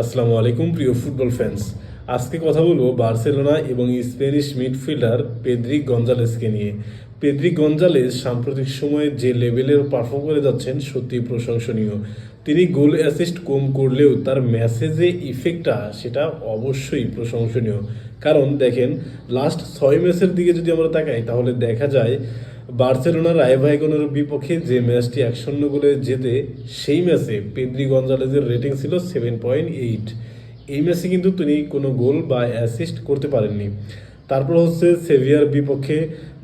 আসসালামু আলাইকুম, প্রিয় ফুটবল ফ্যান্স আজকে কথা বলব বার্সেলোনা এবং স্প্যানিশ মিডফিল্ডার পেদ্রিক গঞ্জালেসকে নিয়ে। পেদ্রিক গঞ্জালেস সাম্প্রতিক সময়ে যে লেভেলের পারফর্ম করে যাচ্ছেন সত্যি প্রশংসনীয়। তিনি গোল অ্যাসিস্ট কম করলেও তার ম্যাচে যে ইফেক্টটা সেটা অবশ্যই প্রশংসনীয়। কারণ দেখেন লাস্ট ছয় ম্যাচের দিকে যদি আমরা তাকাই, তাহলে দেখা যায় বার্সেলোনার রায়ভাইগনের বিপক্ষে যে ম্যাচটি এক শূন্য গোলে জেতে, সেই ম্যাচে পেদ্রি গঞ্জালেজের রেটিং ছিল সেভেন পয়েন্ট এইট। এই ম্যাচে কিন্তু তিনি কোনো গোল বা অ্যাসিস্ট করতে পারেননি। তারপর হচ্ছে সেভিয়ার বিপক্ষে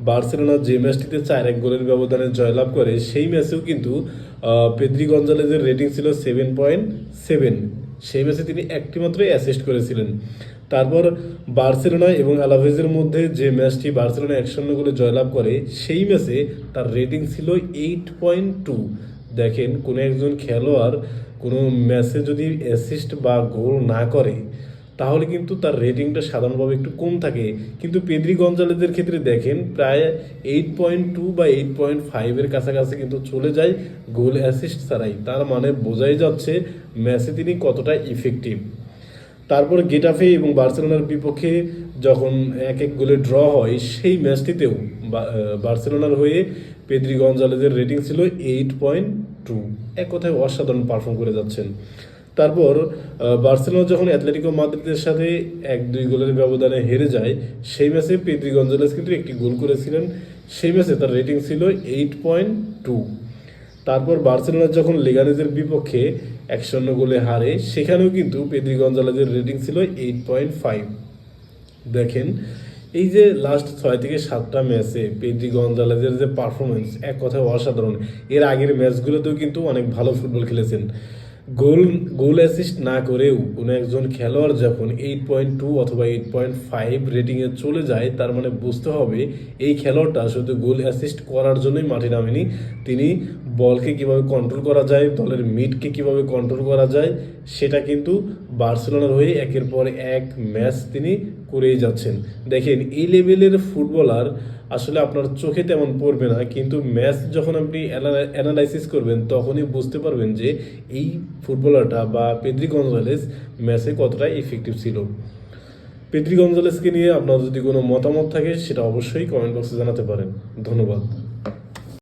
বার্সেলোনা যে ম্যাচটিতে চার এক গোলের ব্যবধানে জয়লাভ করে, সেই ম্যাচেও কিন্তু পেদ্রি গঞ্জালেজের রেটিং ছিল সেভেন পয়েন্ট সেভেন। সেই ম্যাচে তিনি একটি মাত্রই অ্যাসিস্ট করেছিলেন। তারপর বার্সেলোনা এবং আলাভেজের মধ্যে যে ম্যাচটি বার্সেলোনা এক শূন্য গোলে জয়লাভ করে, সেই ম্যাচে তার রেটিং ছিল এইট পয়েন্ট টু দেখেন, কোনো একজন খেলোয়াড় কোনো ম্যাচে যদি অ্যাসিস্ট বা গোল না করে, তাহলে কিন্তু তার রেটিংটা সাধারণভাবে একটু কম থাকে। কিন্তু পেদ্রি গঞ্জালেদের ক্ষেত্রে দেখেন, প্রায় এইট পয়েন্ট টু বা এইট পয়েন্ট ফাইভের কাছাকাছি কিন্তু চলে যায় গোল অ্যাসিস্ট ছাড়াই। তার মানে বোঝাই যাচ্ছে ম্যাচে তিনি কতটা ইফেক্টিভ তারপর গেটাফে এবং বার্সেলোনার বিপক্ষে যখন এক এক গোলে ড্র হয়, সেই ম্যাচটিতেও বার্সেলোনার হয়ে পেদ্রি গঞ্জালেজের রেটিং ছিল এইট পয়েন্ট টু। এক কথায় অসাধারণ পারফর্ম করে যাচ্ছেন। তারপর বার্সেলোনা যখন অ্যাথলেটিকো মাদ্রিদের সাথে এক দুই গোলের ব্যবধানে হেরে যায়, সেই ম্যাচে পেদ্রি গঞ্জালেস কিন্তু একটি গোল করেছিলেন। সেই ম্যাচে তার রেটিং ছিল এইট পয়েন্ট টু। তারপর বার্সেলোনা যখন লেগানেজের বিপক্ষে এক শূন্য গোলে হারে, সেখানেও কিন্তু পেদ্রি গঞ্জালেজের রেটিং ছিল এইট পয়েন্ট ফাইভ। দেখেন, এই যে লাস্ট ছয় থেকে সাতটা ম্যাচে পেদ্রি গঞ্জালেজের যে পারফরমেন্স এক কথায় অসাধারণ। এর আগের ম্যাচগুলোতেও কিন্তু অনেক ভালো ফুটবল খেলেছেন। গোল গোল অ্যাসিস্ট না করেও কোনো একজন খেলোয়াড় যখন এইট পয়েন্ট টু অথবা এইট পয়েন্ট ফাইভ রেটিংয়ে চলে যায়, তার মানে বুঝতে হবে এই খেলোয়াড়টা শুধু গোল অ্যাসিস্ট করার জন্যই মাঠে নামেনি। তিনি বলকে কীভাবে কন্ট্রোল করা যায়, দলের মিডকে কীভাবে কন্ট্রোল করা যায়, সেটা কিন্তু বার্সেলোনার হয়ে একের পর এক ম্যাচ তিনি করেই যাচ্ছেন। দেখেন, এই লেভেলের ফুটবলার আসলে আপনার চোখে তেমন পড়বে না, কিন্তু ম্যাচ যখন আপনি অ্যানালাইসিস করবেন, তখনই বুঝতে পারবেন যে এই ফুটবলারটা বা পেদ্রি গঞ্জালেস ম্যাচে কতটা ইফেক্টিভ ছিল। পেদ্রি গঞ্জালেসকে নিয়ে আপনার যদি কোনো মতামত থাকে, সেটা অবশ্যই কমেন্ট বক্সে জানাতে পারেন। ধন্যবাদ।